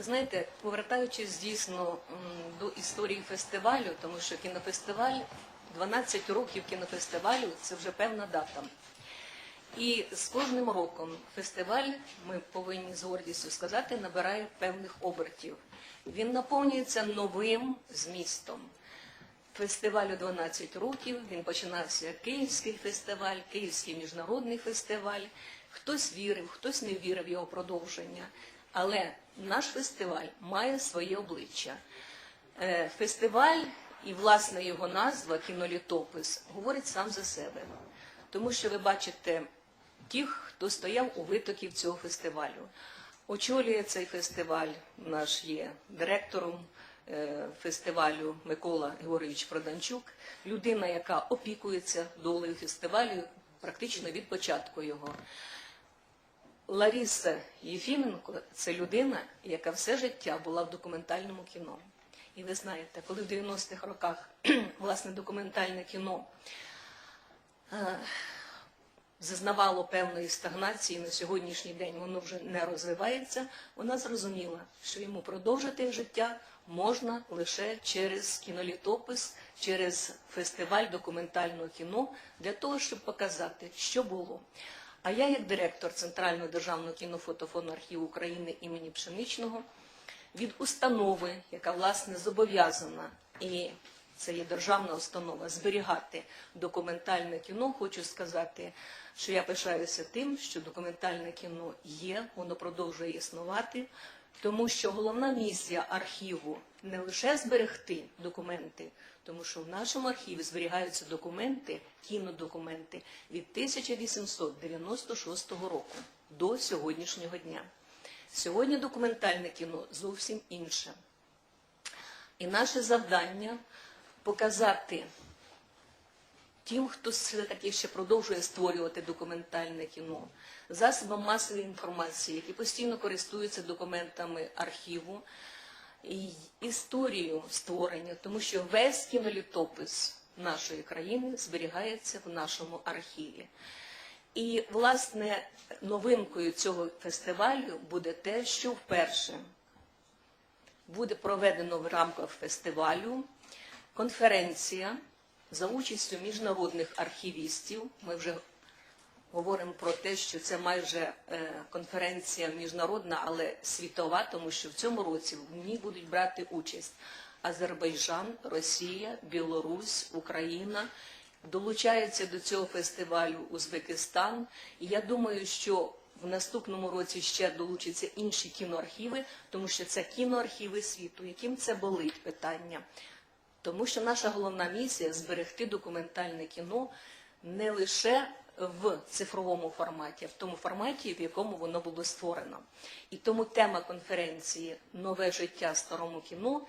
Знаєте, повертаючись дійсно до історії фестивалю, тому що кінофестиваль 12 років кінофестивалю це вже певна дата. І з кожним роком фестиваль, ми повинні з гордістю сказати, набирає певних обертів. Він наповнюється новим змістом. Фестивалю 12 років. Він починався Київський фестиваль, Київський міжнародний фестиваль. Хтось вірив, хтось не вірив в його продовження. Але наш фестиваль має своє обличчя. Е, Фестиваль і власне його назва кінолітопис говорить сам за себе. Тому що ви бачите тих, хто стояв у витоків цього фестивалю. Очолює цей фестиваль, наш є директором е, фестивалю Микола Георгійович Проданчук, людина, яка опікується долею фестивалю практично від початку його. Лариса Єфіменко це людина, яка все життя була в документальному кіно. І ви знаєте, коли в 90-х роках власне документальне кіно е, зазнавало певної стагнації на сьогоднішній день, воно вже не розвивається. Вона зрозуміла, що йому продовжити життя можна лише через кінолітопис, через фестиваль документального кіно для того, щоб показати, що було. А я, як директор Центрального державного кінофотофону архіву України імені Пшеничного, від установи, яка власне зобов'язана, і це є державна установа, зберігати документальне кіно, хочу сказати, що я пишаюся тим, що документальне кіно є, воно продовжує існувати, тому що головна місія архіву не лише зберегти документи, тому що в нашому архіві зберігаються документи, кінодокументи від 1896 року до сьогоднішнього дня. Сьогодні документальне кіно зовсім інше. І наше завдання показати тим, хто все-таки ще продовжує створювати документальне кіно, засобам масової інформації, які постійно користуються документами архіву, і історію створення, тому що весь кінолітопис нашої країни зберігається в нашому архіві. І, власне, новинкою цього фестивалю буде те, що вперше буде проведено в рамках фестивалю конференція за участю міжнародних архівістів. Ми вже говоримо про те, що це майже е, конференція міжнародна, але світова, тому що в цьому році в ній будуть брати участь Азербайджан, Росія, Білорусь, Україна. Долучається до цього фестивалю Узбекистан. І я думаю, що в наступному році ще долучаться інші кіноархіви, тому що це кіноархіви світу, яким це болить питання. Тому що наша головна місія зберегти документальне кіно не лише в цифровому форматі, а в тому форматі, в якому воно було створено. І тому тема конференції Нове життя старому кіно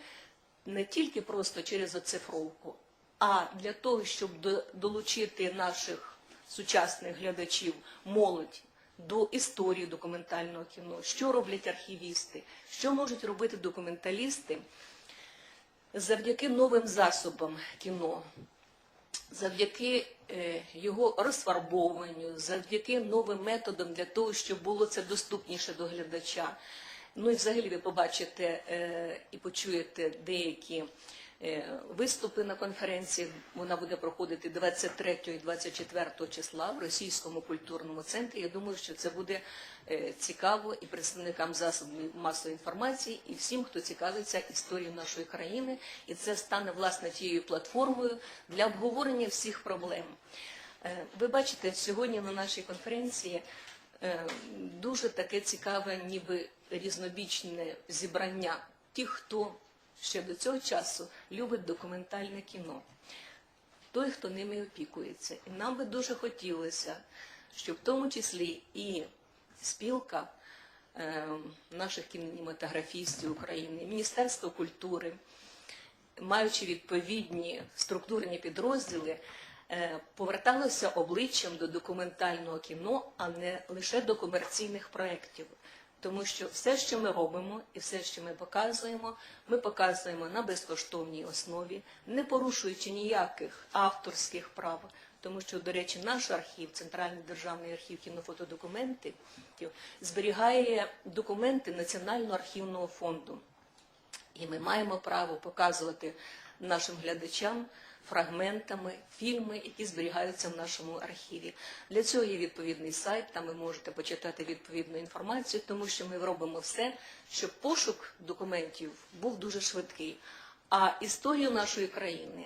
не тільки просто через оцифровку, а для того, щоб долучити наших сучасних глядачів, молодь до історії документального кіно, що роблять архівісти, що можуть робити документалісти завдяки новим засобам кіно, завдяки е, його розфарбовуванню, завдяки новим методам для того, щоб було це доступніше до глядача. Ну і взагалі ви побачите е, і почуєте деякі виступи на конференції. Вона буде проходити 23 і 24 числа в Російському культурному центрі. Я думаю, що це буде е, цікаво і представникам засобів масової інформації, і всім, хто цікавиться історією нашої країни. І це стане власне тією платформою для обговорення всіх проблем. Е, Ви бачите, сьогодні на нашій конференції е, дуже таке цікаве, ніби різнобічне зібрання тих, хто ще до цього часу любить документальне кіно, той, хто ними опікується. І нам би дуже хотілося, щоб в тому числі і спілка е, наших кінематографістів України, Міністерство культури, маючи відповідні структурні підрозділи, е, поверталося обличчям до документального кіно, а не лише до комерційних проєктів. Тому що все, що ми робимо, і все, що ми показуємо, ми показуємо на безкоштовній основі, не порушуючи ніяких авторських прав. тому що, до речі, наш архів, Центральний державний архів кінофотодокументів, зберігає документи Національного архівного фонду. І ми маємо право показувати нашим глядачам фрагментами фільми, які зберігаються в нашому архіві. Для цього є відповідний сайт, там ви можете почитати відповідну інформацію, тому що ми робимо все, щоб пошук документів був дуже швидкий. А історію нашої країни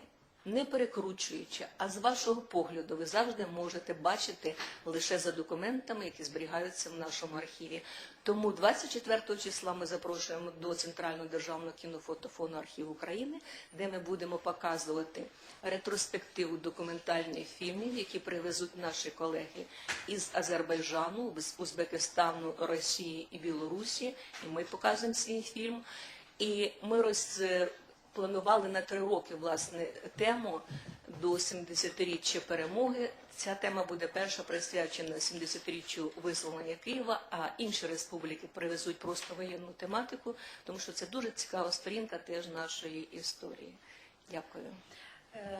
не перекручуючи, а з вашого погляду ви завжди можете бачити лише за документами, які зберігаються в нашому архіві. Тому 24 числа ми запрошуємо до Центрального державного кінофотофону архіву України, де ми будемо показувати ретроспективу документальних фільмів, які привезуть наші колеги із Азербайджану, Узбекистану, Росії і Білорусі. І ми показуємо свій фільм. І ми роз планували на три роки власне тему до 70-річчя перемоги. Ця тема буде перша присвячена 70-річчю визволення Києва, а інші республіки привезуть просто воєнну тематику, тому що це дуже цікава сторінка теж нашої історії. Дякую. Е,